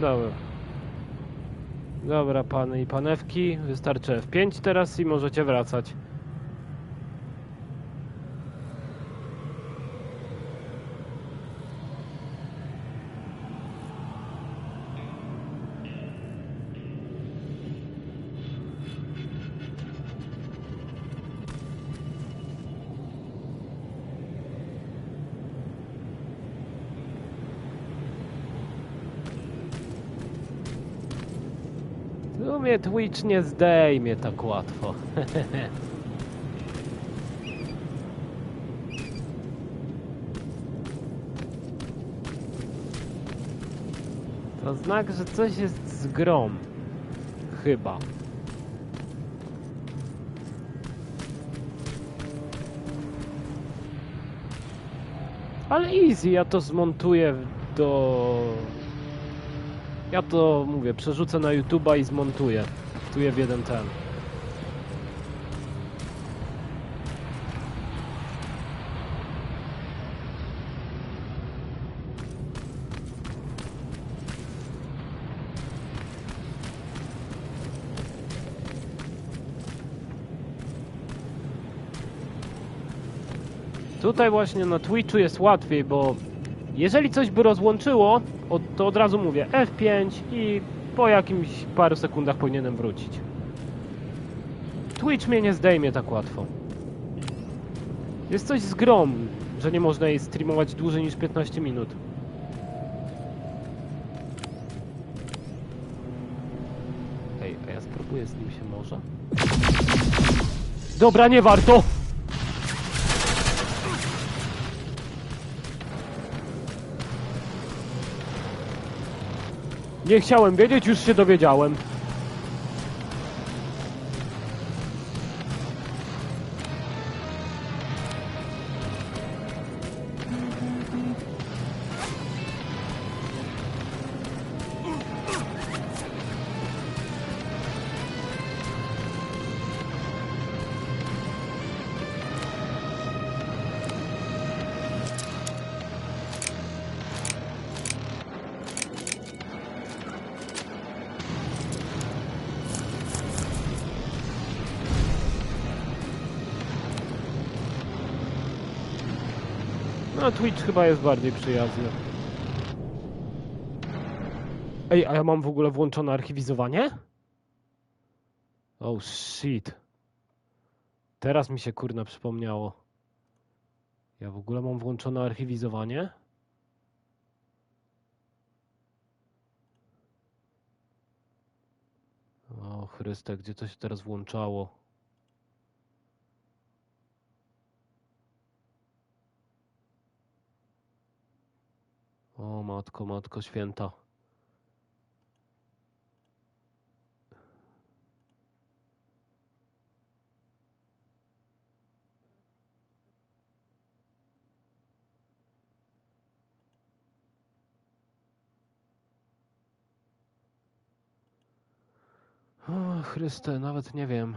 Dobra. Dobra, pany i panewki, wystarczy F5 teraz i możecie wracać. Mnie Twitch nie zdejmie tak łatwo. To znak, że coś jest z grą. Chyba. Ale easy, ja to zmontuję do... Ja to mówię, przerzucę na YouTube'a i zmontuję. Tu je w jeden ten. Tutaj właśnie na Twitchu jest łatwiej, bo jeżeli coś by rozłączyło, to od razu mówię F5 i po jakimś paru sekundach powinienem wrócić. Twitch mnie nie zdejmie tak łatwo. Jest coś z grą, że nie można jej streamować dłużej niż 15 minut. Ej, a ja spróbuję z nim się może? Dobra, nie warto! Nie chciałem wiedzieć, już się dowiedziałem. No, Twitch chyba jest bardziej przyjazny. Ej, a ja mam w ogóle włączone archiwizowanie? Oh shit. Teraz mi się kurna przypomniało. Ja w ogóle mam włączone archiwizowanie? O Chryste, gdzie to się teraz włączało? O matko, matko święta. Chryste, nawet nie wiem.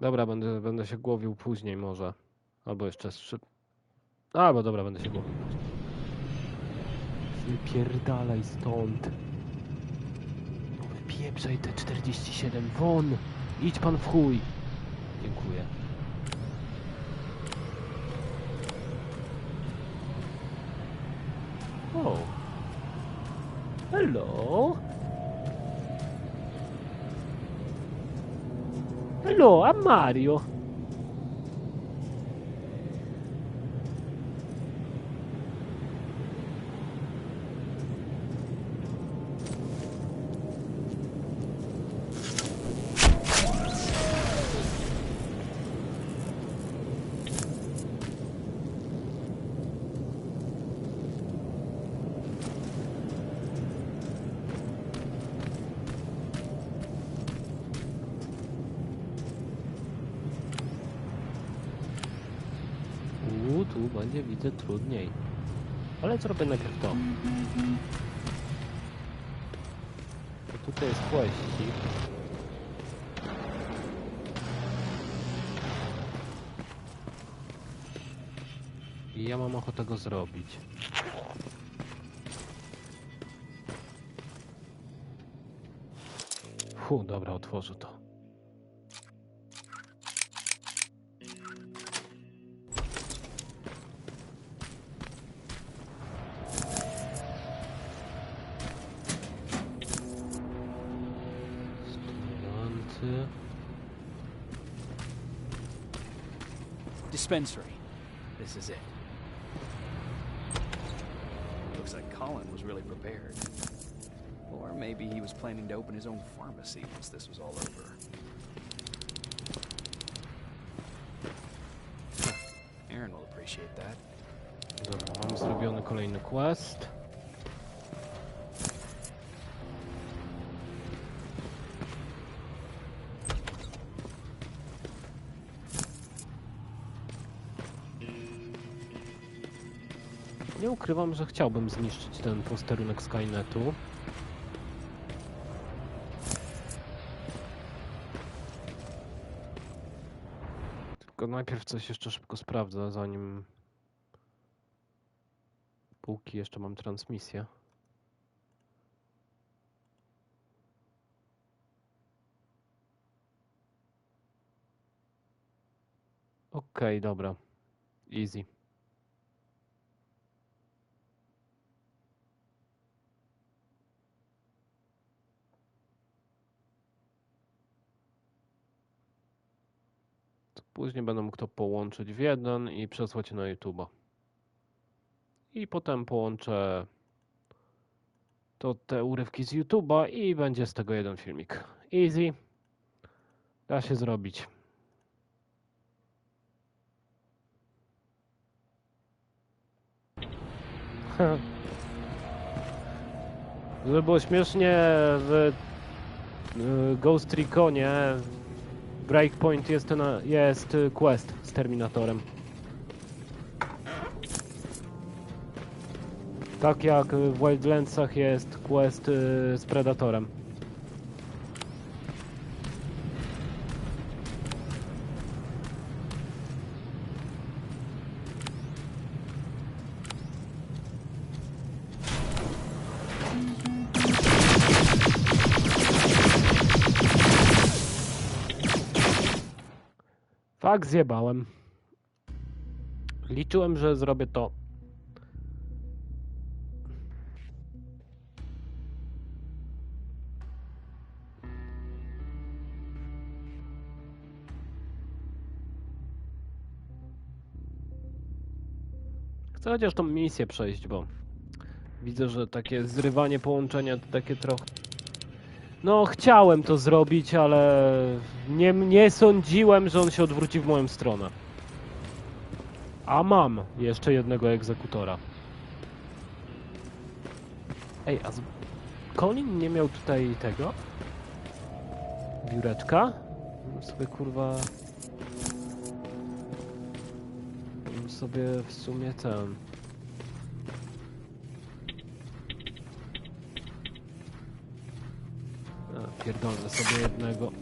Dobra, będę, będę się głowił później może. Albo jeszcze szybko. Albo dobra, będę się głowił później. Wypierdalaj stąd. Wypieprzaj te 47 won. Idź pan w chuj. Dziękuję. O. Hello. Hello, I'm Mario. Będzie, trudniej. Ale zrobię najpierw to. Bo tutaj jest płeścik. I ja mam ochotę go zrobić. Fu, dobra, otworzę to. Stymulanty. Dispensary. This is it. Looks like Colin was really prepared. Or maybe he was planning to open his own pharmacy once this was all over. Aaron will appreciate that. Dobra, mam zrobiony kolejny quest. Nie ukrywam, że chciałbym zniszczyć ten posterunek Skynetu. Tylko najpierw coś jeszcze szybko sprawdzę, zanim Póki jeszcze mam transmisję. Okej, dobra. Easy. Później będę mógł to połączyć w jeden i przesłać na YouTube'a. I potem połączę to te urywki z YouTube'a i będzie z tego jeden filmik. Easy. Da się zrobić. Żeby było śmiesznie w Ghost Reconie Breakpoint jest, ten, jest y, quest z Terminatorem. Tak jak w Wildlandsach jest quest y, z Predatorem. Tak, zjebałem. Liczyłem, że zrobię to Chcę chociaż tą misję przejść, bo widzę, że takie zrywanie połączenia to takie trochę... No, chciałem to zrobić, ale nie, nie sądziłem, że on się odwróci w moją stronę. A mam jeszcze jednego egzekutora. Ej, a z... Colin nie miał tutaj tego? Biureczka? Bym sobie kurwa... Bym sobie w sumie ten... pierdolę sobie jednego.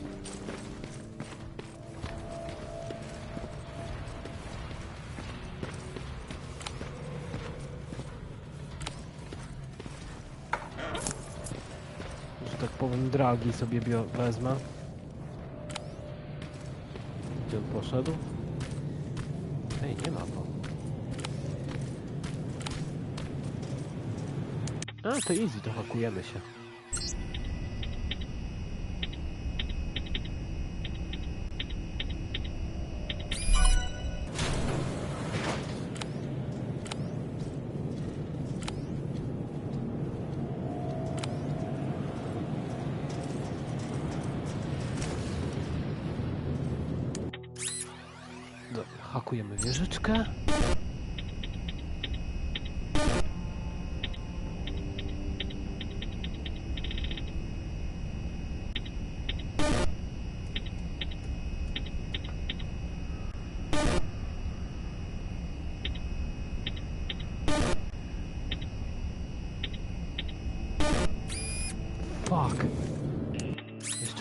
Że tak powiem, dragi sobie wezmę. Gdzie on poszedł? Ej, nie ma go. A, to easy, to hakujemy się.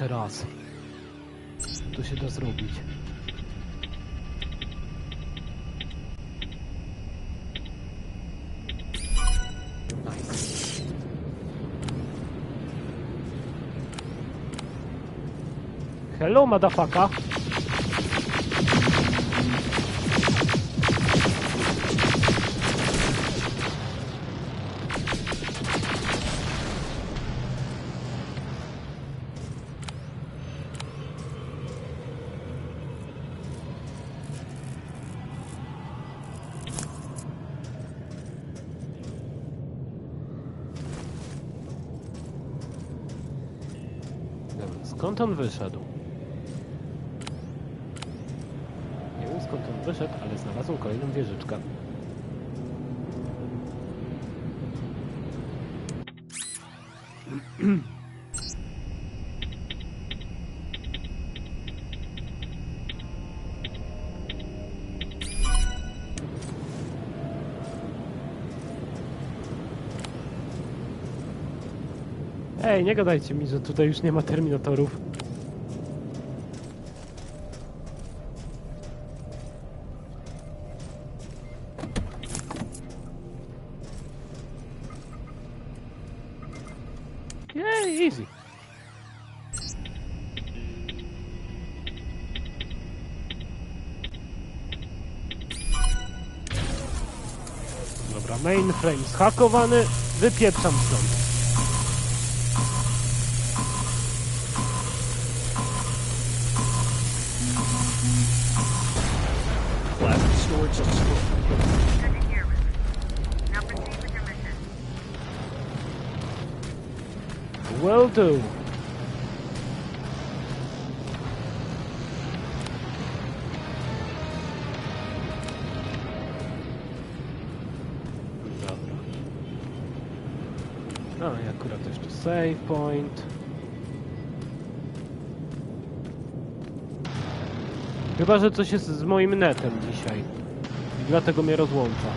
Jeszcze raz. To się da zrobić. Hello, motherfucker. Skąd on wyszedł? Nie wiem skąd on wyszedł, ale znalazłem kolejną wieżyczkę. Ej, nie gadajcie mi, że tutaj już nie ma terminatorów. Jej, easy. Dobra, mainframe zhakowany, wypieprzam stąd. Will do. No i akurat jeszcze save point. Chyba, że coś jest z moim netem dzisiaj. Dlatego mnie rozłącza.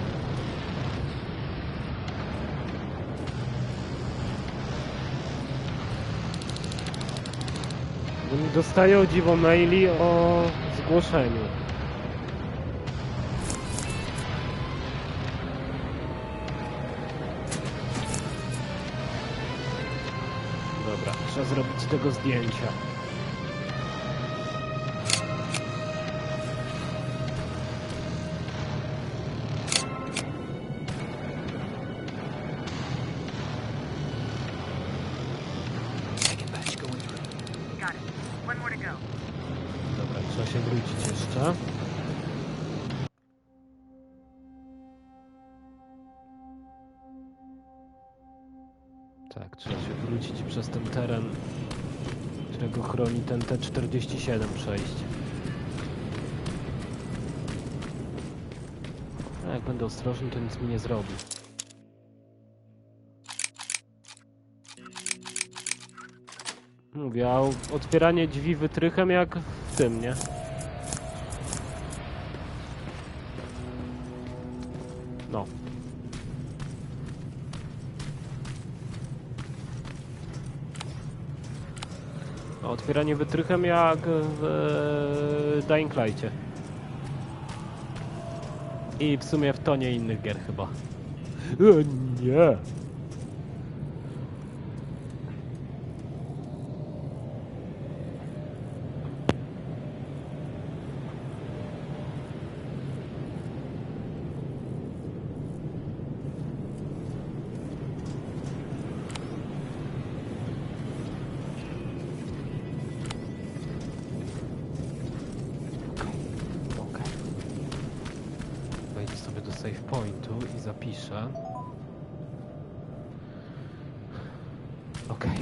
Dostaję o dziwo maili o zgłoszeniu. Dobra, trzeba zrobić tego zdjęcia. Wrócić przez ten teren, którego chroni ten T-47 przejść. A jak będę ostrożny, to nic mi nie zrobi. Mówię, a otwieranie drzwi wytrychem jak w tym, nie? Otwieranie wytrychem jak w e, Dying Light'cie. I w sumie w tonie innych gier chyba. E, nie. Okej. Wejdę sobie do save pointu i zapiszę. Okej,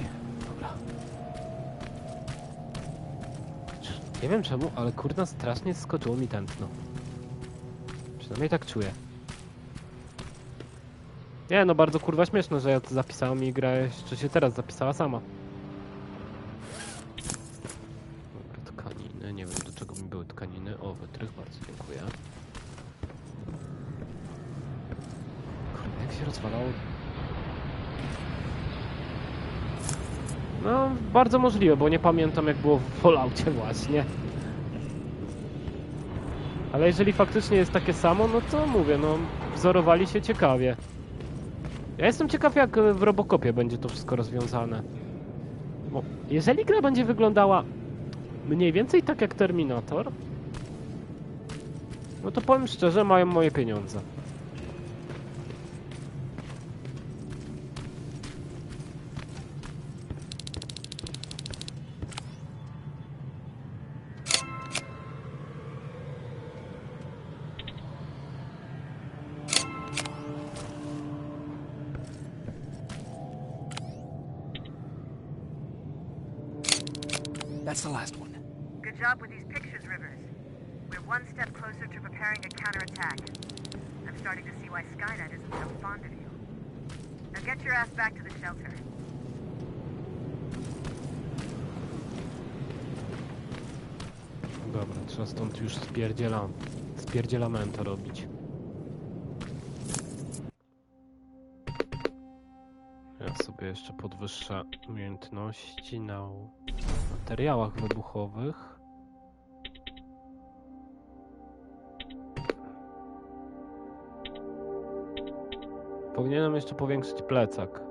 dobra. Cz- Nie wiem czemu, ale kurna strasznie skoczyło mi tętno. Przynajmniej tak czuję. Nie no, bardzo kurwa śmieszne, że ja to zapisałem i gra jeszcze się teraz zapisała sama. Dobra, tkaniny, nie wiem do czego mi były tkaniny. O, wytrych, bardzo dziękuję. Kurde, jak się rozwalało... No, bardzo możliwe, bo nie pamiętam jak było w Falloutie właśnie. Ale jeżeli faktycznie jest takie samo, no to mówię, no wzorowali się ciekawie. Ja jestem ciekaw jak w Robocopie będzie to wszystko rozwiązane. Bo jeżeli gra będzie wyglądała mniej więcej tak jak Terminator, no to powiem szczerze, mają moje pieniądze. The last one. Good job with these pictures, Rivers. We're one step closer to preparing a counterattack. I'm starting to see why Skynet isn't so fond of you. Now get your ass back to the shelter. Dobra, trzeba stąd już spierdzielam, spierdzielamento robić. Ja sobie jeszcze podwyższę umiejętności na materiałach wybuchowych. Powinienem jeszcze powiększyć plecak.